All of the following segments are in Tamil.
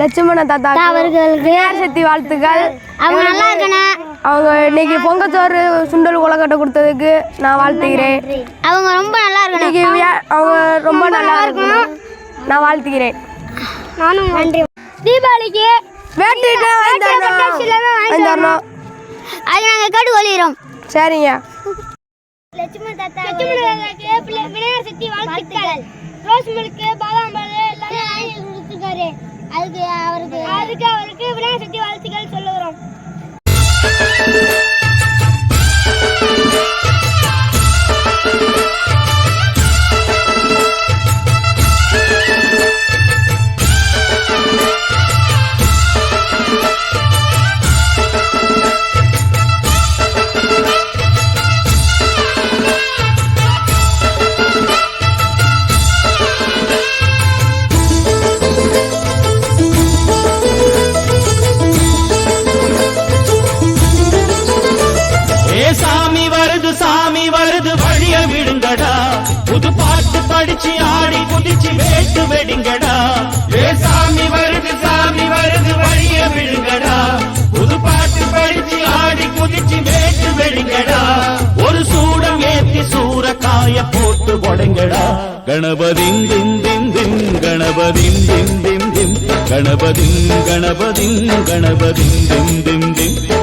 லட்சுமண தாத்தா அவர்களுக்கு விநாயகர் சக்தி வாழ்த்துக்கள். அவங்க நல்லா இருக்கணும். அவங்க இன்னைக்கு பொங்கச்சோறு சுண்டல் கொலக்கட்டை கொடுத்ததுக்கு நான் வாழ்த்துகிறேன். அவங்க ரொம்ப நல்லா இருக்கணும். அவங்க ரொம்ப நல்லா இருக்கணும். நான் வாழ்த்துகிறேன். நானும் நன்றி. தீபாவளிக்கு வேட்டிட்டு வந்துடணும் அது நாங்கள் கேட்டு கொள்கிறோம் சரிங்க. லட்சுமண தாத்தா விநாயகர் சக்தி வாழ்த்துக்கள். ரோஸ் மில்க் பாதாம் பால் எல்லாமே கொடுத்துருக்காரு. அதுக்கு அவருக்கு அதுக்கு அவருக்கு விநாயகர் சக்தி வாழ்த்துக்கள் சொல்லுகிறோம். புது பாட்டு படிச்சு ஆடி குதிச்சு வேட்டு வெடிங்கடா. ஏ சாமி வருது சாமி வருது வழிய விடுங்கடா புது பாட்டு படிச்சு ஆடி குதிச்சு வேட்டு வெடிங்கடா. ஒரு சூடம் ஏத்தி சூறக்காய போட்டு உடைங்கடா. கணபதிம் திம் திம் திம் கணபதிம் திம் திம் திம் கணபதிம் கணபதிம் கணபதிம் திம் திம் திம்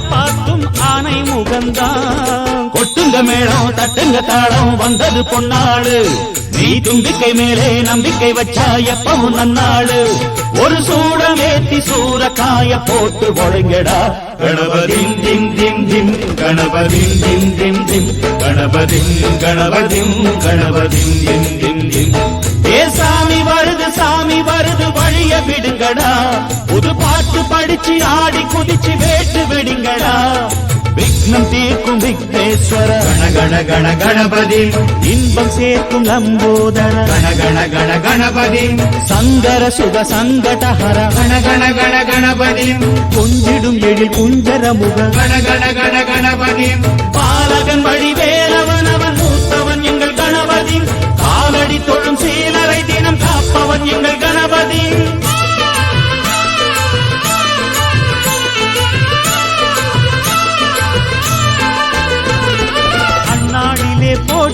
பார்த்தும் ஆனை முகந்தான். கொட்டுங்க மேளம் தட்டுங்க தாளம் வந்தது பொன்னாடு நீ தும்பிக்கை மேலே நம்பிக்கை வச்சா எப்பவும் நன்னாடு ஒரு சூடமேத்தி ஏத்தி சூறக்காய போட்டு ஒழுங்கடா. கணபதிம் திம் திம் திம் கணபதிம் திம் திம் திம். கணபதிம் கணபதிம் கணபதிம் திம் திம் திம். செய்ய விடுங்கடா. புது பாட்டு படிச்சு ஆடி குதிச்சு வேட்டு விடுங்கடா. விக்னம் தீர்க்கும் விக்னேஸ்வர. கண கண கணபதி. இன்பம் சேர்க்கும் லம்போதர கண கண கண கணபதி. சங்கர சுக சங்கடஹர. கண கண கணபதி. கொஞ்சிடும் எழில் குஞ்சர முக. கண கண கணபதி. பாலகன் வழி வேலவன் அவன் மூத்தவன் எங்கள் கணபதி. காலடி தொழும் சே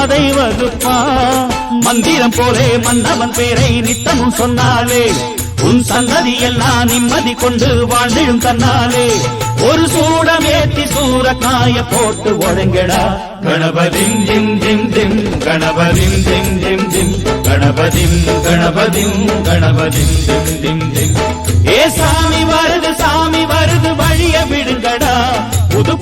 பாதை வகுப்பா? மந்திரம் போலே மன்னவன் பேரை நித்தமும் சொன்னாலே உன் சந்ததி எல்லாம் நிம்மதி கொண்டு வாழ்ந்திடும் தன்னாலே. ஒரு சூடம் ஏத்தி சூற காய போட்டு ஒழுங்கடா. கணபதிம் திம் திம் திம் கணபதிம் திம் திம் திம் கணபதிம் கணபதிம் கணபதிம் திம் திம் திம். ஏ சாமி வருது சாமி வருது வழிய விடுங்கடா. புது